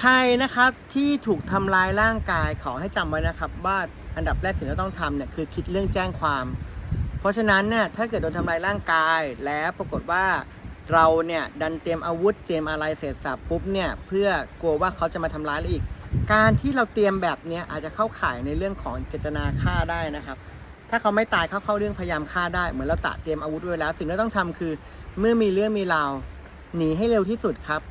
ใครนะครับที่ถูกทำร้ายร่างกายขอให้จำไว้นะครับ ว่าอันดับแรกสิ่งที่ต้องทำเนี่ยคือคิดเรื่องแจ้งความ เพราะฉะนั้นเนี่ยถ้าเกิดโดนทำร้ายร่างกายแล้วปรากฏว่าเราเนี่ยดันเตรียมอาวุธเตรียมอะไรเสร็จสับปุ๊บเนี่ยเพื่อกลัวว่าเขาจะมาทำร้ายเราอีก การที่เราเตรียมแบบเนี้ยอาจจะเข้าข่ายในเรื่องของเจตนาฆ่าได้นะครับ ถ้าเขาไม่ตายเข้าเข้าเรื่องพยายามฆ่าได้ เหมือนเราตะเตรียมอาวุธไว้แล้ว สิ่งที่ต้องทำคือ เมื่อมีเรื่องมีราวหนีให้เร็วที่สุดครับ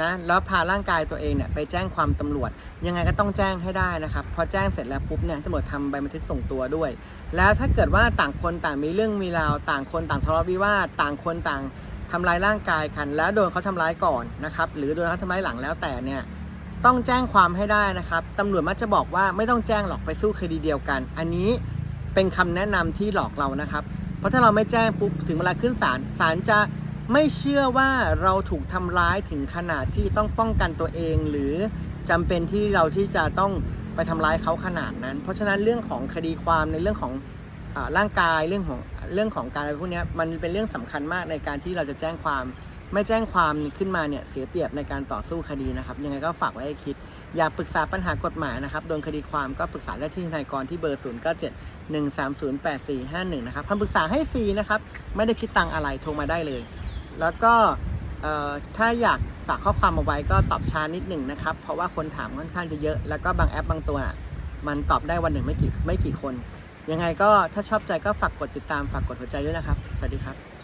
นะแล้วพาร่างกายตัวเองเนี่ยไปแจ้งความตำรวจ ยังไงก็ต้องแจ้งให้ได้นะครับ พอแจ้งเสร็จแล้วปุ๊บเนี่ยตำรวจทำใบบันทึกส่งตัวด้วย แล้วถ้าเกิดว่าต่างคนต่างมีเรื่องมีราวต่างคนต่างทะเลาะวิวาทต่างคนต่างทำร้ายร่างกายกัน แล้วโดนเขาทำร้ายก่อนนะครับหรือโดนเขาทำร้ายหลังแล้วแต่เนี่ยต้องแจ้งความให้ได้นะครับตำรวจมักจะบอกว่าไม่ต้องแจ้งหรอกไปสู้คดีเดียวกัน อันนี้เป็นคำแนะนำที่หลอกเรานะครับ เพราะถ้าเราไม่แจ้งปุ๊บถึงเวลาขึ้นศาลศาลจะ ไม่เชื่อว่าเราถูกทำร้ายถึงขนาดที่ต้องป้องกันตัวเอง หรือจำเป็นที่เราที่จะต้องไปทำร้ายเขาขนาดนั้น เพราะฉะนั้นเรื่องของคดีความในเรื่องของอร่างกายเรื่องของเรื่องของการอะไรพวกนี้มันเป็นเรื่องสำคัญมากในการที่เราจะแจ้งความ ไม่แจ้งความขึ้นมาเนี่ยเสียเปรียบในการต่อสู้คดีนะครับ ยังไงก็ฝากไว้ให้คิด อยากปรึกษาปัญหากฎหมายนะครับโดนคดีความก็ปรึกษาได้ที่ทนายกรที่เบอร์ 0 9 7 1 3 0 8 4 5 1 นะครับคำปรึกษาให้ฟรีนะครับ ไม่ได้คิดตังอะไรโทรมาได้เลย แล้วก็ถ้าอยากฝากข้อความเอาไว้ก็ตอบช้านิดหนึ่งนะครับ เพราะว่าคนถามค่อนข้างจะเยอะ แล้วก็บางแอปบางตัว มันตอบได้วันหนึ่งไม่กี่ไม่กี่คน ยังไงก็ถ้าชอบใจก็ฝากกดติดตามฝากกดหัวใจด้วยนะครับ สวัสดีครับ